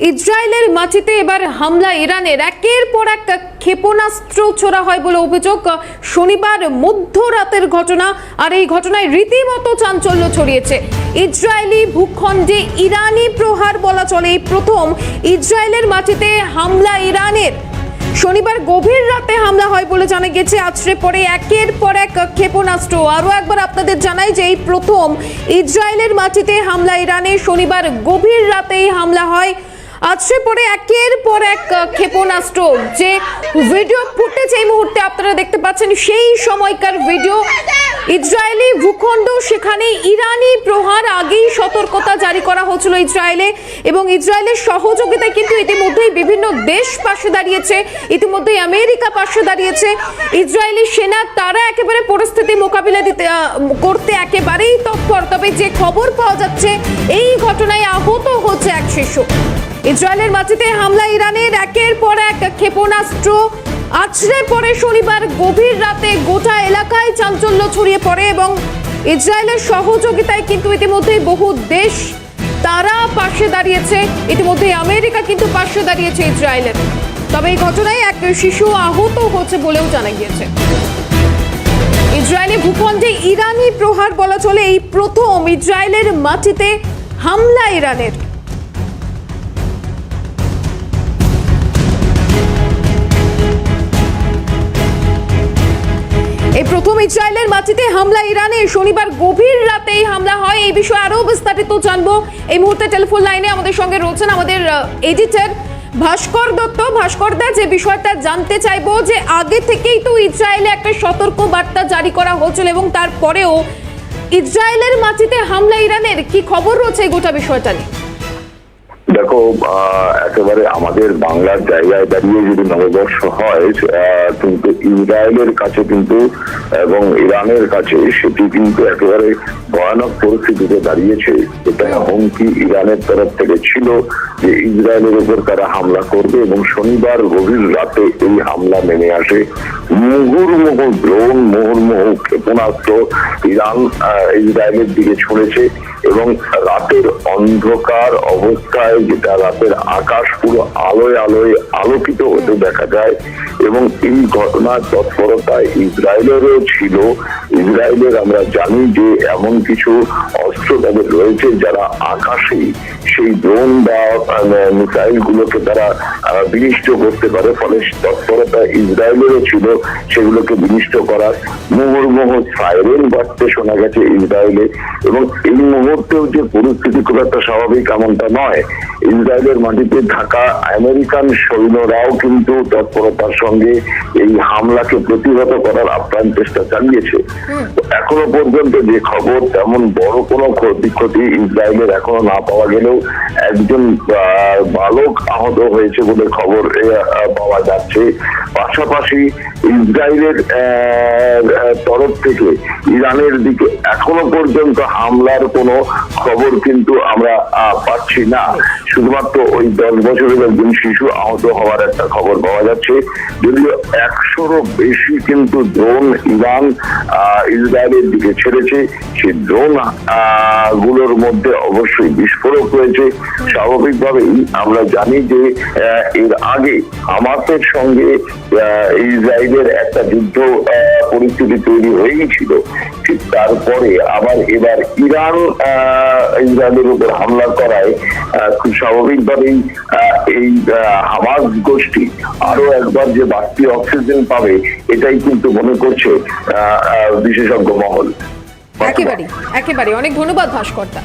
ইসরায়েলের মাটিতে এবার হামলা ইরানের। একের পর এক ক্ষেপণাস্ত্র ছোড়া হয় বলে অভিযোগ। শনিবার মধ্যরাতের ঘটনা, আর এই ঘটনায় রীতিমতো চাঞ্চল্য ছড়িয়েছে। ইসরায়েলি ভূখণ্ডে ইরানি প্রহার বলা চলে। এই প্রথম ইসরায়েলের মাটিতে হামলা ইরানের। শনিবার গভীর রাতে হামলা হয় বলে জানা গেছে। আছড়ে পরে একের পর এক ক্ষেপণাস্ত্র। আরও একবার আপনাদের জানাই যে এই প্রথম ইসরায়েলের মাটিতে হামলা ইরানে শনিবার গভীর রাতেই হামলা হয় আছড়ে পরে একের পর এক ক্ষেপণাস্ত্র যে ভিডিও ফুটেজ এই মুহূর্তে আপনারা দেখতে পাচ্ছেন, সেই সময়কার ভিডিও ইসরায়েলি ভূখণ্ড, সেখানে ইরানি প্রহার আগেই সতর্কতা জারি করা হয়েছিল ইসরায়েলে এবং ইসরায়েলের সহযোগিতায় কিন্তু ইতিমধ্যেই বিভিন্ন দেশ পাশে দাঁড়িয়েছে। ইতিমধ্যেই আমেরিকা পাশে দাঁড়িয়েছে। ইসরায়েলি সেনা তারা একেবারে পরিস্থিতি মোকাবিলা দিতে করতে একেবারেই তৎপর। তবে যে খবর পাওয়া যাচ্ছে, এই ঘটনায় আহত হচ্ছে এক শিশু। ইসরায়েলের মাটিতে হামলা ইরানের একের পর এক ক্ষেপণাস্ত্র। আছড়ে পড়ে শনিবার গভীর রাতে গোটা এলাকায় চাঞ্চল্য ছড়িয়ে পড়ে এবং ইসরায়েলের সহযোগিতায় কিন্তু ইতিমধ্যেই বহু দেশ তারা পাশে দাঁড়িয়েছে। ইতিমধ্যে আমেরিকা কিন্তু পাশে দাঁড়িয়েছে ইসরায়েলের। তবে এই ঘটনায় এক শিশু আহত হচ্ছে বলেও জানা গিয়েছে। ইসরায়েলি ভূখণ্ডে ইরানি প্রহার বলা চলে। এই প্রথম ইসরায়েলের মাটিতে হামলা ইরানের। প্রথম ইসরায়েলের মাটিতে হামলা ইরানে। শনিবার গভীর রাতে এই হামলা হয়। এই বিষয়ে আরও বিস্তারিত জানব। এই মুহূর্তে টেলিফোন লাইনে আমাদের সঙ্গে রয়েছেন আমাদের এডিটর ভাস্কর দত্ত। ভাস্কর দা, যে বিষয়টা জানতে চাইব যে আগে থেকেই তো ইসরায়েলে একটা সতর্ক বার্তা জারি করা হয়েছিল এবং তারপরেও ইসরায়েলের মাটিতে হামলা ইরানের কি খবর রয়েছে গোটা বিষয়টা নিয়ে? দেখো একেবারে আমাদের বাংলার জায়গায় দাঁড়িয়ে যদি নববর্ষ হয় কিন্তু ইসরায়েলের কাছে কিন্তু এবং ইরানের কাছে সেটি কিন্তু একেবারে ভয়ানক পরিস্থিতিতে দাঁড়িয়েছে। এটা হুমকি ইরানের তরফ থেকে ছিল যে ইসরায়েলের উপর তারা হামলা করবে এবং শনিবার গভীর রাতে এই হামলা নেমে আসে। মুহুর্মুহু, ড্রোন মুহুর্মুহু ক্ষেপণাস্ত্র ইরান ইসরায়েলের দিকে ছুঁড়েছে এবং রাতের অন্ধকার অবস্থায় যেটা রাতের আকাশ পুরো আলোয় আলোয় আলোকিত হতে দেখা যায়। এবং এই ঘটনার তৎপরতায় ইসরায়েলেরও ছিল। ইসরায়েলের আমরা জানি যে এমন কিছু অস্ত্র তাদের রয়েছে যারা আকাশে সেই ড্রোন বা মিসাইল গুলোকে তারা বিনিষ্ট করতে পারে। ফলে তৎপরতা ইসরায়েলেরও ছিল সেগুলোকে বিনিষ্ট করার। মুহুর্মুহ সাইরেন বাড়তে শোনা গেছে ইসরায়েলে এবং এই মুহূর্তেও যে পরিস্থিতি খুব একটা স্বাভাবিক এমনটা নয়। ইসরায়েলের মাটিতে থাকা আমেরিকান সৈন্যরাও কিন্তু তৎপরতার সঙ্গে এই হামলাকে প্রতিহত করার আপ্রাণ চেষ্টা চালিয়েছে। এখনও পর্যন্ত যে খবর তেমন বড় কোনো ক্ষতি ইসরায়েলের এখনও না পাওয়া গেলেও একজন বালক আহত হয়েছে বলে খবর পাওয়া যাচ্ছে। পাশাপাশি ইসরায়েলের তরফ থেকে ইরানের দিকে এখনও পর্যন্ত হামলার কোনো খবর কিন্তু আমরা পাচ্ছি না। শুধুমাত্র ওই দশ বছরের একজন শিশু আহত হওয়ার একটা খবর পাওয়া যাচ্ছে। যদিও একশোরও বেশি কিন্তু ড্রোন ইরান ইসরায়েলের দিকে ছেড়েছে। সেই ড্রোনগুলোর মধ্যে অবশ্যই বিস্ফোরক রয়েছে। স্বাভাবিকভাবেই আমরা জানি যে এর আগে আমাদের সঙ্গে ইসরায়েলের একটা যুদ্ধ পরিস্থিতি তৈরি হয়েই ছিল। ঠিক তারপরে আবার এবার ইরান ইসরায়েলের উপর হামলা করায় খুব স্বাভাবিকভাবেই এই হামাস গোষ্ঠী আরও একবার যে বাড়তি অক্সিজেন পাবে, এটাই কিন্তু মনে করছে বিশেষজ্ঞ মহল। একেবারে একেবারে অনেক ধন্যবাদ ভাস্করদা।